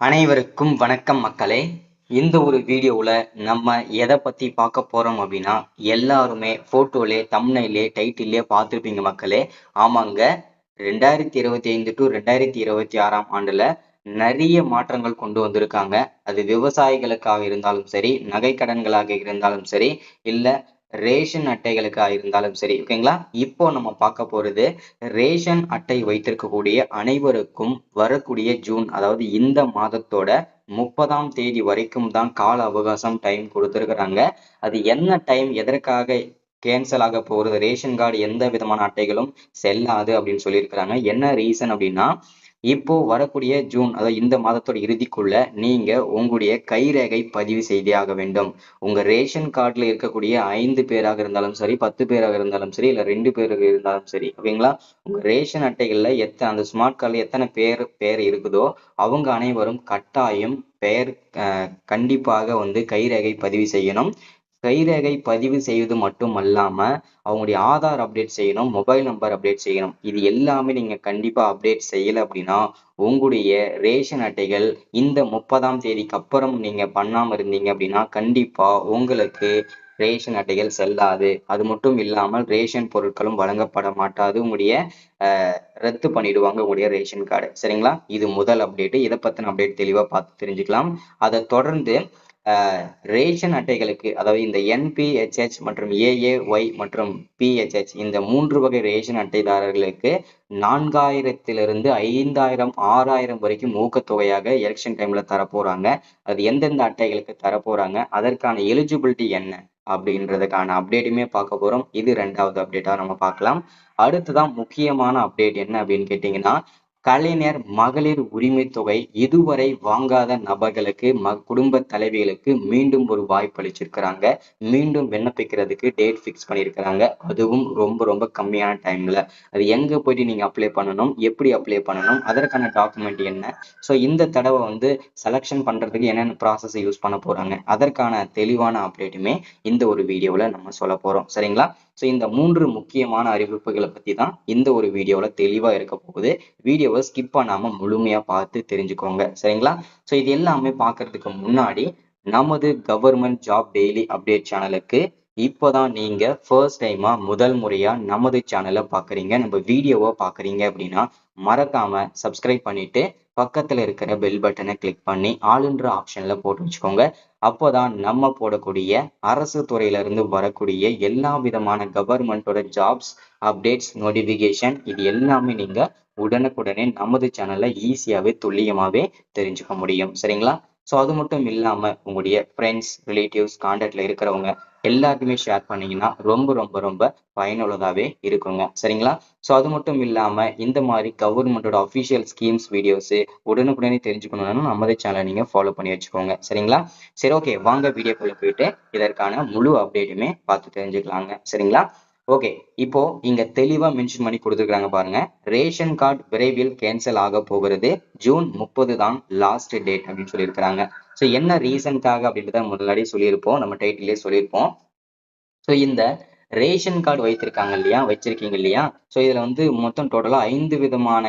அனைவருக்கும் வணக்கம் மக்களே. இந்த ஒரு வீடியோவில் நம்ம எதை பற்றி பார்க்க போகிறோம் அப்படின்னா எல்லாருமே ஃபோட்டோலே தம்னைலே டைட்டிலே பார்த்துருப்பீங்க மக்களே. ஆமாங்க ரெண்டாயிரத்தி இருபத்தி ஐந்து டு ரெண்டாயிரத்தி இருபத்தி ஆறாம் ஆண்டில் நிறைய மாற்றங்கள் கொண்டு வந்திருக்காங்க. அது விவசாயிகளுக்காக இருந்தாலும் சரி நகை கடன்களாக இருந்தாலும் சரி இல்லை ரேஷன் அட்டைகளுக்காக இருந்தாலும் சரி ஓகேங்களா இப்போ நம்ம பார்க்க போறது ரேஷன் அட்டை வைத்திருக்கக்கூடிய அனைவருக்கும் வரக்கூடிய ஜூன் அதாவது இந்த மாதத்தோட முப்பதாம் தேதி வரைக்கும் தான் கால அவகாசம் டைம் கொடுத்துருக்குறாங்க. அது என்ன டைம் எதற்காக கேன்சல் ஆக போகிறது ரேஷன் கார்டு எந்த விதமான அட்டைகளும் செல்லாது அப்படின்னு சொல்லியிருக்கிறாங்க. என்ன ரீசன் அப்படின்னா இப்போ வரக்கூடிய ஜூன் அதாவது இந்த மாதத்தோட இறுதிக்குள்ள நீங்க உங்களுடைய கைரேகை பதிவு செய்தே ஆக வேண்டும். உங்க ரேஷன் கார்டுல இருக்கக்கூடிய ஐந்து பேராக இருந்தாலும் சரி பத்து பேராக இருந்தாலும் சரி இல்ல ரெண்டு பேராக இருந்தாலும் சரி ஓகேங்களா? உங்க ரேஷன் அட்டைகள்ல எத்தனை அந்த ஸ்மார்ட் கார்டுல எத்தனை பேர் பேர் இருக்குதோ அவங்க அனைவரும் கட்டாயம் பெயர் கண்டிப்பாக வந்து கைரேகை பதிவு செய்யணும். கைரேகை பதிவு செய்வது மட்டும் அல்லாம அவங்களுடைய ஆதார் அப்டேட் செய்யணும் மொபைல் நம்பர் அப்டேட் செய்யணும். இது எல்லாமே நீங்க கண்டிப்பா அப்டேட் செய்யல அப்படின்னா உங்களுடைய ரேஷன் அட்டைகள் இந்த முப்பதாம் தேதிக்கு அப்புறம் நீங்க பண்ணாம இருந்தீங்க அப்படின்னா கண்டிப்பா உங்களுக்கு ரேஷன் அட்டைகள் செல்லாது. அது மட்டும் இல்லாமல் ரேஷன் பொருட்களும் வழங்கப்பட மாட்டாது. உங்களுடைய ரத்து பண்ணிடுவாங்க உங்களுடைய ரேஷன் கார்டு சரிங்களா? இது முதல் அப்டேட் இதை பத்தின அப்டேட் தெளிவா பார்த்து தெரிஞ்சுக்கலாம். அதை தொடர்ந்து ரேஷன் அட்டைகளுக்கு அதாவது இந்த என்பிஹெச்ஹெச் மற்றும் ஏஏஒய் மற்றும் பிஹெச்ஹெச் இந்த மூன்று வகை ரேஷன் அட்டைதாரர்களுக்கு நான்காயிரத்திலிருந்து ஐந்தாயிரம் ஆறாயிரம் வரைக்கும் ஊக்கத்தொகையாக எலெக்ஷன் டைம்ல தரப்போறாங்க. அது எந்தெந்த அட்டைகளுக்கு தரப்போறாங்க அதற்கான எலிஜிபிலிட்டி என்ன அப்படின்றதுக்கான அப்டேட்டுமே பார்க்க போறோம். இது ரெண்டாவது அப்டேட்டா நம்ம பார்க்கலாம். அடுத்ததான் முக்கியமான அப்டேட் என்ன அப்படின்னு கேட்டீங்கன்னா கலைஞர் மகளிர் உரிமை தொகை இதுவரை வாங்காத நபர்களுக்கு ம குடும்ப தலைவிகளுக்கு மீண்டும் ஒரு வாய்ப்பு அளிச்சிருக்கிறாங்க. மீண்டும் விண்ணப்பிக்கிறதுக்கு டேட் ஃபிக்ஸ் பண்ணியிருக்கிறாங்க. அதுவும் ரொம்ப ரொம்ப கம்மியான டைம்ல அது எங்க போயிட்டு நீங்க அப்ளை பண்ணணும்? எப்படி அப்ளை பண்ணணும்? அதற்கான டாக்குமெண்ட் என்ன? ஸோ இந்த தடவை வந்து செலக்ஷன் பண்றதுக்கு என்னென்ன ப்ராசஸ் யூஸ் பண்ண போறாங்க? அதற்கான தெளிவான அப்டேட்டுமே இந்த ஒரு வீடியோவில் நம்ம சொல்ல போறோம். சரிங்களா? ஸோ இந்த மூன்று முக்கியமான அறிவிப்புகளை பற்றி தான் இந்த ஒரு வீடியோவில் தெளிவாக இருக்க போகுது. வீடியோவை ஸ்கிப் பண்ணாமல் முழுமையாக பார்த்து தெரிஞ்சுக்கோங்க. சரிங்களா? ஸோ இது எல்லாமே பார்க்கறதுக்கு முன்னாடி நமது கவர்மெண்ட் ஜாப் டெய்லி அப்டேட் சேனலுக்கு இப்போதான் நீங்க ஃபர்ஸ்ட் டைமா முதல் முறையா நமது சேனலை பாக்குறீங்க. நம்ம வீடியோவை பாக்குறீங்க அப்படின்னா மறக்காம சப்ஸ்கிரைப் பண்ணிட்டு பக்கத்துல இருக்கிற பெல் பட்டனை கிளிக் பண்ணி ஆளுன்ற ஆப்ஷன்ல போட்டு வச்சுக்கோங்க. அப்போதான் நம்ம போடக்கூடிய அரசு துறையில இருந்து வரக்கூடிய எல்லா விதமான கவர்மெண்டோட ஜாப்ஸ் அப்டேட்ஸ் நோட்டிஃபிகேஷன் இது எல்லாமே நீங்க உடனுக்குடனே நமது சேனலில் ஈஸியாவே துல்லியமாகவே தெரிஞ்சுக்க முடியும். சரிங்களா? ஸோ அது மட்டும் இல்லாம உங்களுடைய ஃப்ரெண்ட்ஸ் ரிலேட்டிவ்ஸ் கான்டாக்ட்ல இருக்கிறவங்க எல்லாருக்குமே ஷேர் பண்ணீங்கன்னா ரொம்ப ரொம்ப ரொம்ப பயனுள்ளதாவே இருக்குங்க. சரிங்களா? ஸோ அது மட்டும் இல்லாம இந்த மாதிரி கவர்மெண்டோட அஃபிஷியல் ஸ்கீம்ஸ் வீடியோஸ் உடனுக்குடனே தெரிஞ்சுக்கணும்னா நமது சேனலை நீங்கள் ஃபாலோ பண்ணி வச்சுக்கோங்க. சரிங்களா? சரி ஓகே வாங்க வீடியோக்குள்ளே போயிட்டு இதற்கான முழு அப்டேட்டுமே பார்த்து தெரிஞ்சுக்கலாங்க. சரிங்களா? ஓகே இப்போ இங்க தெளிவா மென்ஷன் பண்ணி கொடுத்துருக்காங்க பாருங்க. ரேஷன் கார்டு விரைவில் கேன்சல் ஆக போகிறது. ஜூன் முப்பது தான் லாஸ்ட் டேட் அப்படின்னு சொல்லியிருக்கிறாங்க. ஸோ என்ன ரீசன்காக அப்படின்றத முன்னாடி சொல்லியிருப்போம். நம்ம டைட்டிலே சொல்லியிருப்போம். ஸோ இந்த ரேஷன் கார்டு வைத்திருக்காங்க இல்லையா? வச்சிருக்கீங்க இல்லையா? ஸோ இதுல வந்து மொத்தம் டோட்டலா ஐந்து விதமான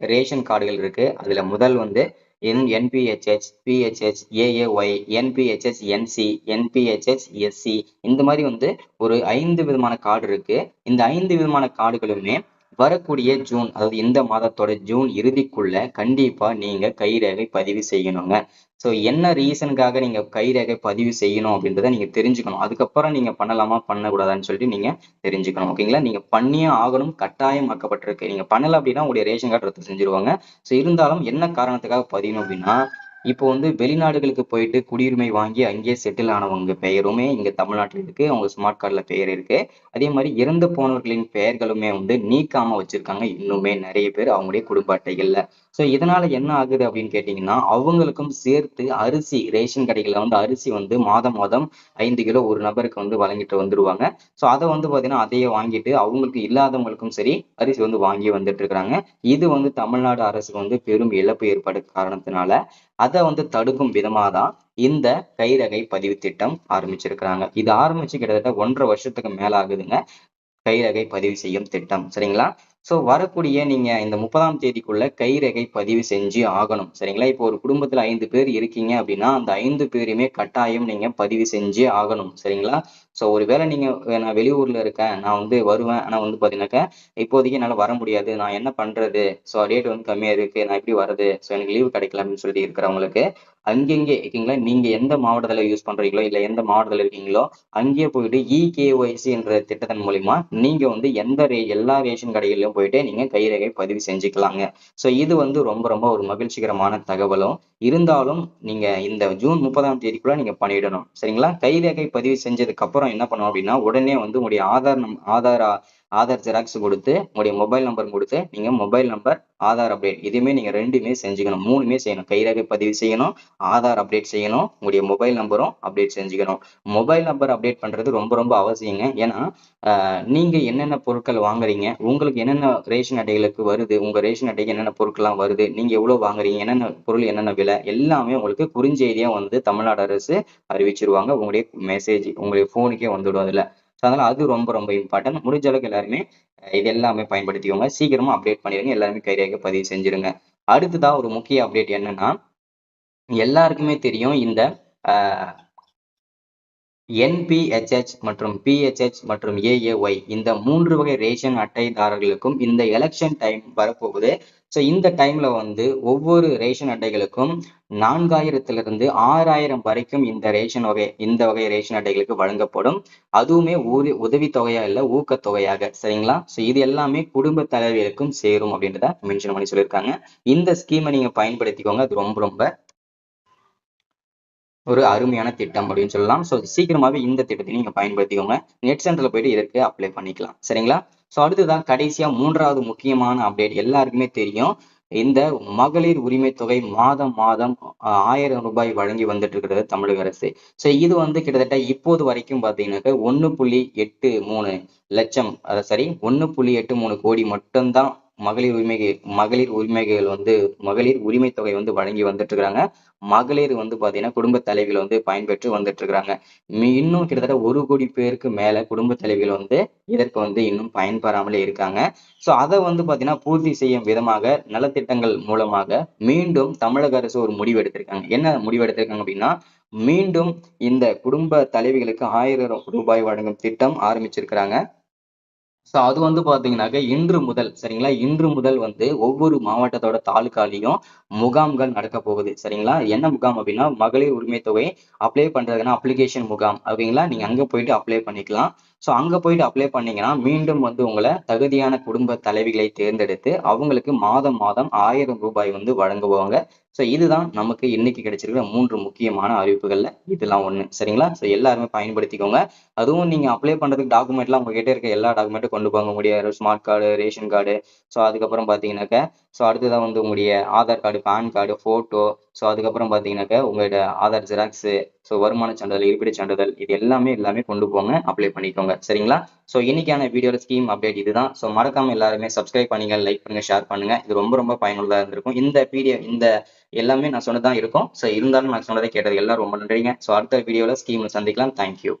ரேஷன் கார்டுகள் இருக்கு. அதுல முதல் வந்து என் NPHH PHH AAY NPHH NC NPHH SC இந்த மாதிரி வந்து ஒரு ஐந்து விதமான கார்டு இருக்கு. இந்த ஐந்து விதமான கார்டுகளுமே வரக்கூடிய ஜூன் அதாவது இந்த மாதத்தோட ஜூன் இறுதிக்குள்ள கண்டிப்பா நீங்க கைரேகை பதிவு செய்யணுங்க. ஸோ என்ன ரீசனுக்காக நீங்க கைரேகை பதிவு செய்யணும் அப்படின்றத நீங்க தெரிஞ்சுக்கணும். அதுக்கப்புறம் நீங்க பண்ணலாமா பண்ணக்கூடாதான்னு சொல்லிட்டு நீங்க தெரிஞ்சுக்கணும். ஓகேங்களா நீங்க பண்ணியே ஆகணும் கட்டாயமாக்கப்பட்டிருக்கு நீங்க பண்ணல அப்படின்னா உங்களுடைய ரேஷன் கார்டு ரத்து செஞ்சிருவாங்க. ஸோ இருந்தாலும் என்ன காரணத்துக்காக பதியணும் அப்படின்னா இப்போ வந்து வெளிநாடுகளுக்கு போயிட்டு குடியுரிமை வாங்கி அங்கேயே செட்டில் ஆனவங்க பெயருமே இங்க தமிழ்நாட்டில் இருக்கு. அவங்க ஸ்மார்ட் கார்டுல பெயர் இருக்கு. அதே மாதிரி இறந்து போனவர்களின் பெயர்களுமே வந்து நீக்காம வச்சிருக்காங்க. இன்னுமே நிறைய பேர் அவங்களுடைய குடும்ப அட்டைகள்ல. ஸோ இதனால என்ன ஆகுது அப்படின்னு கேட்டீங்கன்னா அவங்களுக்கும் சேர்த்து அரிசி ரேஷன் கடைகளில் வந்து அரிசி வந்து மாதம் மாதம் ஐந்து கிலோ ஒரு நபருக்கு வந்து வழங்கிட்டு வந்துருவாங்க. ஸோ அதை வந்து பார்த்தீங்கன்னா அதையே வாங்கிட்டு அவங்களுக்கு இல்லாதவங்களுக்கும் சரி அரிசி வந்து வாங்கி வந்துட்டு இருக்கிறாங்க. இது வந்து தமிழ்நாடு அரசுக்கு வந்து பெரும் இழப்பு ஏற்பட காரணத்தினால அதை வந்து தடுக்கும் விதமாக தான் இந்த கைரகை பதிவு திட்டம் ஆரம்பிச்சிருக்கிறாங்க. இது ஆரம்பிச்சு கிட்டத்தட்ட ஒன்றரை வருஷத்துக்கு மேல ஆகுதுங்க பதிவு செய்யும் திட்டம். சரிங்களா? ஸோ வரக்கூடிய நீங்க இந்த முப்பதாம் தேதிக்குள்ள கைரேகை பதிவு செஞ்சு ஆகணும். சரிங்களா? இப்போ ஒரு குடும்பத்துல ஐந்து பேர் இருக்கீங்க அப்படின்னா அந்த ஐந்து பேருமே கட்டாயம் நீங்க பதிவு செஞ்சு ஆகணும். சரிங்களா? ஸோ ஒருவேளை நீங்க நான் வெளியூர்ல இருக்கேன் நான் வந்து வருவேன். ஆனா வந்து பாத்தீங்கன்னாக்கா இப்போதைக்கு என்னால வர முடியாது. நான் என்ன பண்றது? ஸோ டேட் வந்து கம்மியா இருக்கு. நான் எப்படி வர்றது? ஸோ எனக்கு லீவு கிடைக்கல அப்படின்னு சொல்லிட்டு இருக்கிறவங்களுக்கு அங்கங்கே இருக்கீங்களா? நீங்க எந்த மாவட்டத்துல யூஸ் பண்றீங்களோ இல்ல எந்த மாவட்டத்துல இருக்கீங்களோ அங்கேயே போயிட்டு இகேஒய்சி என்ற திட்டத்தின் மூலியமா நீங்க வந்து எந்த ரே எல்லா ரேஷன் கடைகளிலும் போயிட்டு நீங்க கைரேகை பதிவு செஞ்சுக்கலாங்க. ஸோ இது வந்து ரொம்ப ரொம்ப ஒரு மகிழ்ச்சிகரமான தகவலும். இருந்தாலும் நீங்க இந்த ஜூன் முப்பதாம் தேதிக்குள்ள நீங்க பண்ணிடணும். சரிங்களா? கைரேகை பதிவு செஞ்சதுக்கு அப்புறம் என்ன பண்ணணும் அப்படின்னா உடனே வந்து உங்களுடைய ஆதார் நம் ஆதார் ஆதார் ஜெராக்ஸ் கொடுத்து உங்களுடைய மொபைல் நம்பர் கொடுத்து நீங்கள் மொபைல் நம்பர் ஆதார் அப்டேட் இதுவுமே நீங்க ரெண்டுமே செஞ்சுக்கணும். மூணுமே செய்யணும். கைரேகை பதிவு செய்யணும் ஆதார் அப்டேட் செய்யணும் உங்களுடைய மொபைல் நம்பரும் அப்டேட் செஞ்சுக்கணும். மொபைல் நம்பர் அப்டேட் பண்றது ரொம்ப ரொம்ப அவசியங்க. ஏன்னா ஆஹ் நீங்க என்னென்ன பொருட்கள் வாங்குறீங்க உங்களுக்கு என்னென்ன ரேஷன் அட்டைகளுக்கு வருது உங்க ரேஷன் அட்டைக்கு என்னென்ன பொருட்கள்லாம் வருது நீங்க எவ்வளவு வாங்குறீங்க என்னென்ன பொருள் என்னென்ன விலை எல்லாமே உங்களுக்கு குறிஞ்செய்தியாக வந்து தமிழ்நாடு அரசு அறிவிச்சிருவாங்க. உங்களுடைய மெசேஜ் உங்களுடைய ஃபோனுக்கே வந்துடும் அதில். ஸோ அதனால அது ரொம்ப ரொம்ப இம்பார்ட்டன்ட் முடிஞ்ச அளவுக்கு எல்லாருமே இது எல்லாமே பயன்படுத்திக்கோங்க. சீக்கிரமா அப்டேட் பண்ணிடுங்க. எல்லாருமே கைரேக பதிவு செஞ்சிருங்க அடுத்ததா ஒரு முக்கிய அப்டேட் என்னன்னா எல்லாருக்குமே தெரியும் இந்த என்பிஹெச்ஹெச் மற்றும் பிஹெச்ஹெச் மற்றும் ஏஏஒய் இந்த மூன்று வகை ரேஷன் அட்டைதாரர்களுக்கும் இந்த எலெக்ஷன் டைம் வரப்போகுது. ஸோ இந்த டைம்ல வந்து ஒவ்வொரு ரேஷன் அட்டைகளுக்கும் நான்காயிரத்திலிருந்து ஆறாயிரம் வரைக்கும் இந்த ரேஷன் வகை இந்த வகை ரேஷன் அட்டைகளுக்கு வழங்கப்படும். அதுவுமே ஊதி உதவித்தொகையா இல்லை ஊக்கத்தொகையாக. சரிங்களா? ஸோ இது எல்லாமே குடும்ப தலைவிகளுக்கும் சேரும் அப்படின்றத மென்ஷன் பண்ணி சொல்லியிருக்காங்க. இந்த ஸ்கீமை நீங்க பயன்படுத்திக்கோங்க. அது ரொம்ப ரொம்ப ஒரு அருமையான திட்டம் அப்படின்னு சொல்லலாம். ஸோ சீக்கிரமாவே இந்த திட்டத்தை நீங்க பயன்படுத்திக்கோங்க. நெட் சென்டர்ல போயிட்டு இதற்கு அப்ளை பண்ணிக்கலாம். சரிங்களா? ஸோ அடுத்ததான் கடைசியா மூன்றாவது முக்கியமான அப்டேட் எல்லாருக்குமே தெரியும். இந்த மகளிர் உரிமை தொகை மாதம் மாதம் ஆயிரம் ரூபாய் வழங்கி வந்துட்டு இருக்கிறது தமிழக அரசு. ஸோ இது வந்து கிட்டத்தட்ட இப்போது வரைக்கும் பார்த்தீங்கன்னாக்க ஒன்று புள்ளி எட்டு மூணு லட்சம் அஹ் சரி ஒன்று புள்ளி எட்டு மூணு கோடி மட்டும்தான் மகளிர் உரிமை மகளிர் உரிமைகள் வந்து மகளிர் உரிமை தொகை வந்து வழங்கி வந்துட்டு இருக்கிறாங்க மகளிர் வந்து பாத்தீங்கன்னா குடும்ப தலைவிகள் வந்து பயன்பெற்று வந்துட்டு இருக்கிறாங்க இன்னும் கிட்டத்தட்ட ஒரு கோடி பேருக்கு மேல குடும்ப தலைவிகள் வந்து இதற்கு வந்து இன்னும் பயன்பெறாமலே இருக்காங்க. ஸோ அதை வந்து பாத்தீங்கன்னா பூர்த்தி செய்யும் விதமாக நலத்திட்டங்கள் மூலமாக மீண்டும் தமிழக அரசு ஒரு முடிவு எடுத்திருக்காங்க. என்ன முடிவு எடுத்திருக்காங்க அப்படின்னா மீண்டும் இந்த குடும்ப தலைவிகளுக்கு ஆயிரம் ரூபாய் வழங்கும் திட்டம் ஆரம்பிச்சிருக்கிறாங்க. ஸோ அது வந்து பார்த்தீங்கன்னாக்க இன்று முதல் சரிங்களா? இன்று முதல் வந்து ஒவ்வொரு மாவட்டத்தோட தாலுக்காலையும் முகாம்கள் நடக்க போகுது சரிங்களா? என்ன முகாம் அப்படின்னா மகளிர் உரிமை தொகை அப்ளை பண்றதுன்னா அப்ளிகேஷன் முகாம் அப்படிங்களா? நீங்க அங்க போயிட்டு அப்ளை பண்ணிக்கலாம். ஸோ அங்கே போயிட்டு அப்ளை பண்ணீங்கன்னா மீண்டும் வந்து உங்களை தகுதியான குடும்ப தலைவிகளை தேர்ந்தெடுத்து அவங்களுக்கு மாதம் மாதம் ஆயிரம் ரூபாய் வந்து வழங்குவாங்க. ஸோ இதுதான் நமக்கு இன்னைக்கு கிடைச்சிருக்கிற மூன்று முக்கியமான அறிவிப்புகள்ல இதெல்லாம் ஒன்று சரிங்களா? ஸோ எல்லாருமே பயன்படுத்திக்கோங்க. அதுவும் நீங்கள் அப்ளை பண்ணுறதுக்கு டாக்குமெண்ட்லாம் உங்ககிட்ட இருக்க எல்லா டாக்குமெண்ட்டும் கொண்டு போங்க. முடியாது smart card ration card so அதுக்கப்புறம் பார்த்தீங்கன்னாக்க ஸோ அடுத்ததான் வந்து உங்களுடைய Aadhaar card PAN card photo so அதுக்கப்புறம் பார்த்தீங்கன்னாக்க உங்களோட ஆதார் ஜெராக்ஸு ஸோ வருமான சான்றிதழ் இருப்பிடச் சான்றிதழ் இது எல்லாமே எல்லாமே கொண்டு போங்க அப்ளை பண்ணிக்கோங்க. சரிங்களா? ஸோ இன்னைக்கான வீடியோட ஸ்கீம் அப்டேட் இதுதான். ஸோ மறக்காம எல்லாருமே சப்ஸ்கிரைப் பண்ணுங்க லைக் பண்ணுங்க ஷேர் பண்ணுங்க. இது ரொம்ப ரொம்ப பயனுள்ளதாக இருந்திருக்கும். இந்த பிடிஎஃப் இந்த எல்லாமே நான் சொன்னதான் இருக்கும். ஸோ இருந்தாலும் நான் சொன்னதை கேட்டது எல்லாரும் ரொம்ப நன்றிங்க. ஸோ அடுத்த வீடியோவில் ஸ்கீம்ல சந்திக்கலாம். தேங்க்யூ